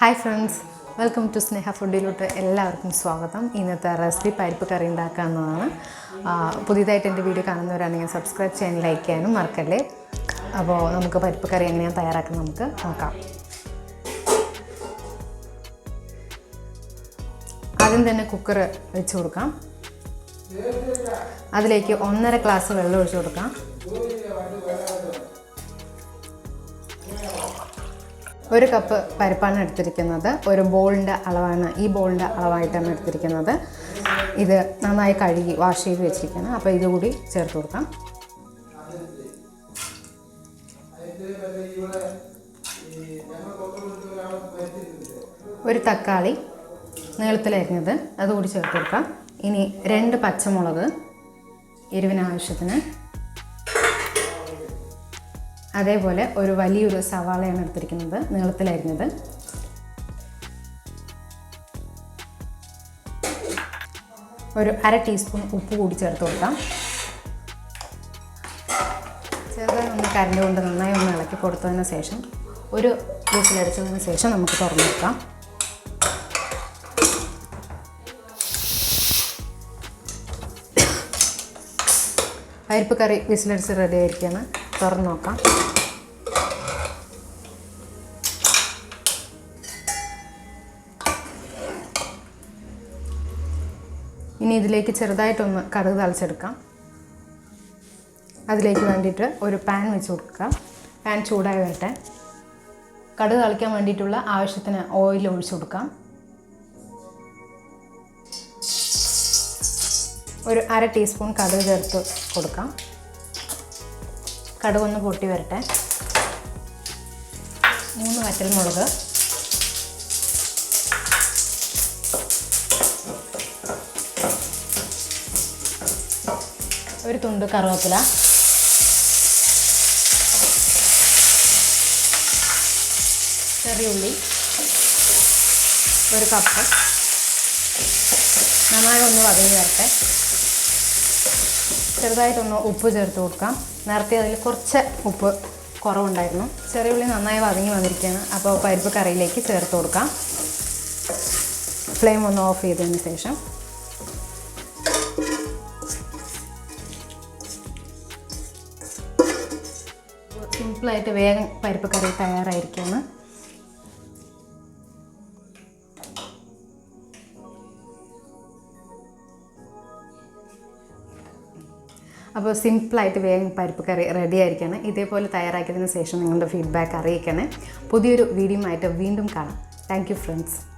Hi friends welcome to Sneha ഫുഡിലോട്ട് എല്ലാവർക്കും സ്വാഗതം. ഇന്നത്തെ റെസിപ്പി പരിപ്പ് കറി ഉണ്ടാക്കാവുന്നതാണ്. പുതിയതായിട്ട് എന്റെ വീഡിയോ കാണുന്നവരാണെങ്കിൽ സബ്സ്ക്രൈബ് ചെയ്യാനും ലൈക്ക് ചെയ്യാനും മറക്കല്ലേ? അപ്പോൾ നമുക്ക് പരിപ്പ് കറി എങ്ങനെയാണ് തയ്യാറാക്കുന്നത് നമുക്ക് നോക്കാം. ആദ്യം തന്നെ കുക്കർ വെച്ച് കൊടുക്കാം. അതിലേക്ക് ഒന്നര ഗ്ലാസ് വെള്ളം ഒഴിച്ചു കൊടുക്കാം. ഒരു കപ്പ് പരിപ്പാണ് എടുത്തിരിക്കുന്നത്. ഒരു ബോളിന്റെ അളവാണ് ഈ ബോളിന്റെ അളവായിട്ടാണ് എടുത്തിരിക്കുന്നത്. ഇത് നന്നായി കഴുകി വാഷ് ചെയ്ത് വെച്ചിരിക്കുകയാണ്. അപ്പോൾ ഇതുകൂടി ചേർത്ത് കൊടുക്കാം. ഒരു തക്കാളി നീളത്തിലരിഞ്ഞത് അതുകൂടി ചേർത്ത് കൊടുക്കാം. ഇനി രണ്ട് പച്ചമുളക് എരിവിന് ആവശ്യത്തിന് അതേപോലെ ഒരു വലിയൊരു സവാളയാണ് എടുത്തിരിക്കുന്നത് നീളത്തിലരിഞ്ഞത്. ഒരു അര ടീസ്പൂൺ ഉപ്പ് കൂടി ചേർത്ത് കൊടുക്കാം. ചെറുതായി ഒന്ന് കരണ്ട് കൊണ്ട് നന്നായി ഒന്ന് ഇളക്കി കൊടുത്തതിന് ശേഷം ഒരു വിസിലടിച്ചതിന് ശേഷം നമുക്ക് തുറന്നു വെക്കാം. പരിപ്പ് കറി വിസിലടിച്ച് റെഡി ആയിരിക്കുകയാണ്. തുറന്ന് നോക്കാം ഇനി ഇതിലേക്ക് ചെറുതായിട്ടൊന്ന് കടുക് തളിച്ചെടുക്കാം. അതിലേക്ക് വേണ്ടിയിട്ട് ഒരു പാൻ വെച്ച് കൊടുക്കുക പാൻ ചൂടായി വരട്ടെ. കടുക് തളിക്കാൻ വേണ്ടിയിട്ടുള്ള ആവശ്യത്തിന് ഓയിൽ ഒഴിച്ചു കൊടുക്കാം. ഒരു അര ടീസ്പൂൺ കടുക് ചേർത്ത് കൊടുക്കാം. കടുക് ഒന്ന് പൊട്ടി വരട്ടെ. മൂന്ന് വറ്റൽമുളക് ഒരു തുണ്ട് കറുവേപ്പില. ചെറിയ ഉള്ളി. ഒരു കപ്പ്. നന്നായി ഒന്ന് വതങ്ങി വരട്ടെ. ചെറുതായിട്ടൊന്ന് ഉപ്പ് ചേർത്ത് കൊടുക്കാം. നേരത്തെ അതിൽ കുറച്ച് ഉപ്പ് കുറവുണ്ടായിരുന്നു. ചെറിയ ഉള്ളി നന്നായി വതങ്ങി വന്നിരിക്കുകയാണ്. അപ്പോൾ പരിപ്പ് കറിയിലേക്ക് ചേർത്ത് കൊടുക്കാം. ഫ്ലെയിം ഒന്ന് ഓഫ് ചെയ്തതിന് ശേഷം. സിമ്പിളായിട്ട് വേഗം പരിപ്പ് കറി തയ്യാറായിരിക്കുകയാണ്. അപ്പോൾ സിമ്പിളായിട്ട് വേഗം പരിപ്പ് കറി റെഡി ആയിരിക്കണം ഇതേപോലെ തയ്യാറാക്കിയതിന് ശേഷം നിങ്ങളുടെ ഫീഡ്ബാക്ക് അറിയിക്കണേ. പുതിയൊരു വീഡിയോ ആയിട്ട് വീണ്ടും കാണാം. Thank friends